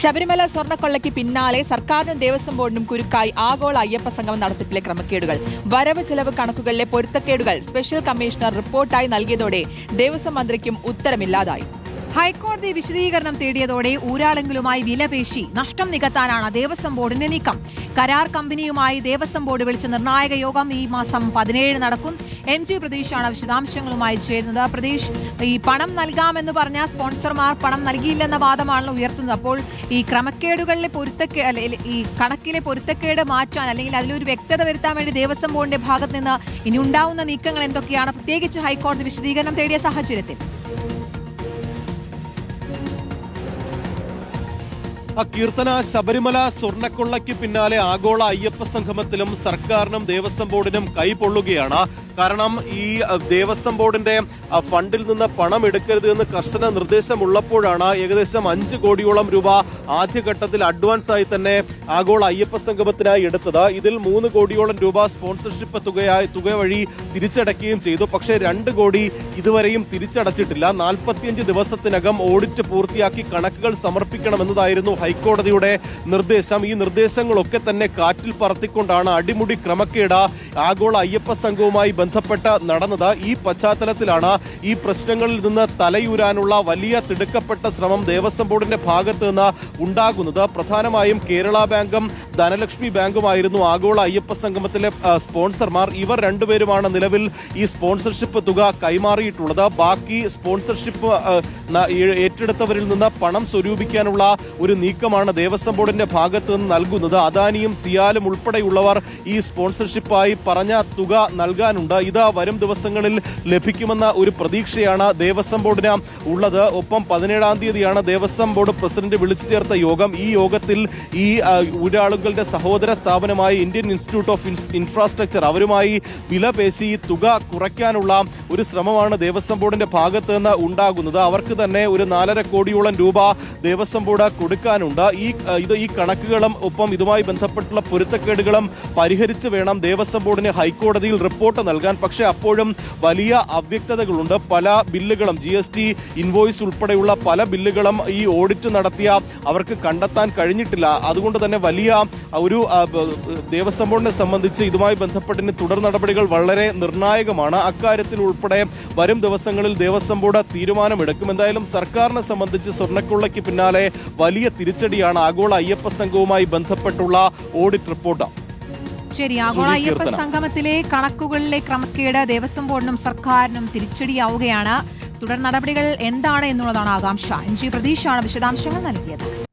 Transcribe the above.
ശബരിമല സ്വർണക്കൊള്ളയ്ക്ക് പിന്നാലെ സർക്കാരിനും ദേവസ്വം ബോർഡിനും കുരുക്കായി ആഗോള അയ്യപ്പ സംഗമം നടത്തിപ്പിലെ ക്രമക്കേടുകൾ. വരവ് ചെലവ് കണക്കുകളിലെ പൊരുത്തക്കേടുകൾ സ്പെഷ്യൽ കമ്മീഷണർ റിപ്പോർട്ടായി നൽകിയതോടെ ദേവസ്വം മന്ത്രിക്കും ഉത്തരമില്ലാതായി. ഹൈക്കോടതി വിശദീകരണം തേടിയതോടെ ഊരാളെങ്കിലുമായി വിലപേശി നഷ്ടം നികത്താനാണ് ദേവസ്വം ബോർഡിന്റെ നീക്കം. കരാർ കമ്പനിയുമായി ദേവസ്വം ബോർഡ് വിളിച്ച നിർണായക യോഗം ഈ മാസം പതിനേഴ് നടക്കും. എം ജി പ്രതീഷാണ് വിശദാംശങ്ങളുമായി ചേരുന്നത്. പ്രതീഷ് ഈ പണം നൽകാമെന്ന് പറഞ്ഞ സ്പോൺസർമാർ പണം നൽകിയില്ലെന്ന വാദമാണ് ഉയർത്തുന്നത്. അപ്പോൾ ഈ ക്രമക്കേടുകളിലെ പൊരുത്തക്കേ ഈ കണക്കിലെ പൊരുത്തക്കേട് മാറ്റാൻ അല്ലെങ്കിൽ അതിലൊരു വ്യക്തത വരുത്താൻ വേണ്ടി ദേവസ്വം ബോർഡിന്റെ ഭാഗത്ത് നിന്ന് ഇനി ഉണ്ടാവുന്ന നീക്കങ്ങൾ എന്തൊക്കെയാണ്? പ്രത്യേകിച്ച് ഹൈക്കോടതി വിശദീകരണം തേടിയ സാഹചര്യത്തിൽ. ആ കീർത്തന ശബരിമല സ്വർണക്കൊള്ളയ്ക്ക് പിന്നാലെ ആഗോള അയ്യപ്പ സംഗമത്തിലും സർക്കാരിനും ദേവസ്വം ബോർഡിനും കൈപൊള്ളുകയാണ് കാരണം ഈ ദേവസ്വം ബോർഡിന്റെ ഫണ്ടിൽ നിന്ന് പണം എടുക്കരുത് എന്ന് കർശന നിർദ്ദേശമുള്ളപ്പോഴാണ് ഏകദേശം അഞ്ച് കോടിയോളം രൂപ ആദ്യഘട്ടത്തിൽ അഡ്വാൻസ് ആയി തന്നെ ആഗോള അയ്യപ്പ സംഗമത്തിനായി എടുത്തത്. ഇതിൽ മൂന്ന് കോടിയോളം രൂപ സ്പോൺസർഷിപ്പ് തുകയായി തുക വഴി തിരിച്ചടയ്ക്കുകയും ചെയ്തു. പക്ഷേ രണ്ട് കോടി ഇതുവരെയും തിരിച്ചടച്ചിട്ടില്ല. നാൽപ്പത്തിയഞ്ച് ദിവസത്തിനകം ഓഡിറ്റ് പൂർത്തിയാക്കി കണക്കുകൾ സമർപ്പിക്കണമെന്നതായിരുന്നു ഹൈക്കോടതിയുടെ നിർദ്ദേശം. ഈ നിർദ്ദേശങ്ങളൊക്കെ തന്നെ കാറ്റിൽ പറത്തിക്കൊണ്ടാണ് അടിമുടി ക്രമക്കേട ആഗോള അയ്യപ്പ സംഘവുമായി ബന്ധപ്പെട്ട് നടന്നത് ഈ പശ്ചാത്തലത്തിലാണ് ഈ പ്രശ്നങ്ങളിൽ നിന്ന് തലയൂരാനുള്ള വലിയ തിടുക്കപ്പെട്ട ശ്രമം ദേവസ്വം ബോർഡിന്റെ ഭാഗത്ത് നിന്ന് ഉണ്ടാകുന്നത്. പ്രധാനമായും കേരള ബാങ്കും ധനലക്ഷ്മി ബാങ്കുമായിരുന്നു. ആഗോള അയ്യപ്പ സംഗമത്തിലെ സ്പോൺസർമാർ ഇവർ രണ്ടുപേരുമാണ് നിലവിൽ ഈ സ്പോൺസർഷിപ്പ് തുക കൈമാറിയിട്ടുള്ളത്. ബാക്കി സ്പോൺസർഷിപ്പ് ഏറ്റെടുത്തവരിൽ നിന്ന് പണം സ്വരൂപിക്കാനുള്ള ഒരു നീക്കമാണ് ദേവസ്വം ബോർഡിന്റെ ഭാഗത്ത് നിന്ന് നൽകുന്നത്. അദാനിയും സിയാലും ഉൾപ്പെടെയുള്ളവർ ഈ സ്പോൺസർഷിപ്പായി പറഞ്ഞ തുക നൽകാനുണ്ട്. ഇത് വരും ദിവസങ്ങളിൽ ലഭിക്കുമെന്ന ഒരു പ്രതീക്ഷയാണ് ദേവസ്വം ബോർഡിന് ഉള്ളത്. ഒപ്പം പതിനേഴാം തീയതിയാണ് ദേവസ്വം ബോർഡ് പ്രസിഡന്റ് വിളിച്ചു ചേർത്ത യോഗം. ഈ യോഗത്തിൽ ഈ ഒരാളുകളുടെ സഹോദര സ്ഥാപനമായ ഇന്ത്യൻ ഇൻസ്റ്റിറ്റ്യൂട്ട് ഓഫ് ഇൻഫ്രാസ്ട്രക്ചർ അവരുമായി വില പേശി തുക കുറയ്ക്കാനുള്ള ഒരു ശ്രമമാണ് ദേവസ്വം ബോർഡിന്റെ ഭാഗത്ത് നിന്ന് ഉണ്ടാകുന്നത്. അവർക്ക് തന്നെ ഒരു നാലര കോടിയോളം രൂപ ദേവസ്വം ബോർഡ് കൊടുക്കാനുണ്ട്. ഈ ഇത് ഈ കണക്കുകളും ഒപ്പം ഇതുമായി ബന്ധപ്പെട്ടുള്ള പൊരുത്തക്കേടുകളും പരിഹരിച്ച് വേണം ദേവസ്വം ബോർഡിന് ഹൈക്കോടതിയിൽ റിപ്പോർട്ട് നൽകാൻ. പക്ഷേ അപ്പോഴും വലിയ അവ്യക്തതകളുണ്ട്. പല ബില്ലുകളും ജി എസ് ടി ഇൻവോയ്സ് ഉൾപ്പെടെയുള്ള പല ബില്ലുകളും ഈ ഓഡിറ്റ് നടത്തിയ അവർക്ക് കണ്ടെത്താൻ കഴിഞ്ഞിട്ടില്ല. അതുകൊണ്ട് തന്നെ വലിയ ഒരു ദേവസ്വം ബോർഡിനെ സംബന്ധിച്ച് ഇതുമായി ബന്ധപ്പെട്ടിന് തുടർ നടപടികൾ വളരെ നിർണായകമാണ്. അക്കാര്യത്തിൽ ഉൾപ്പെടെ വരും ദിവസങ്ങളിൽ ദേവസ്വം ബോർഡ് തീരുമാനമെടുക്കും. എന്തായാലും സർക്കാരിനെ സംബന്ധിച്ച് സ്വർണക്കൊള്ളയ്ക്ക് പിന്നാലെ വലിയ തിരിച്ചടിയാണ് ആഗോള അയ്യപ്പ സംഘവുമായി ബന്ധപ്പെട്ടുള്ള ഓഡിറ്റ് റിപ്പോർട്ട് ശരി. ആഗോള അയ്യപ്പ. സംഗമത്തിലെ കണക്കുകളിലെ ക്രമക്കേട് ദേവസ്വം ബോർഡിനും സർക്കാരിനും തിരിച്ചടിയാവുകയാണ്. തുടർ നടപടികൾ എന്താണ് എന്നുള്ളതാണ് ആകാംക്ഷ. എൻ ജി പ്രതീഷാണ് വിശദാംശങ്ങൾ നൽകിയത്.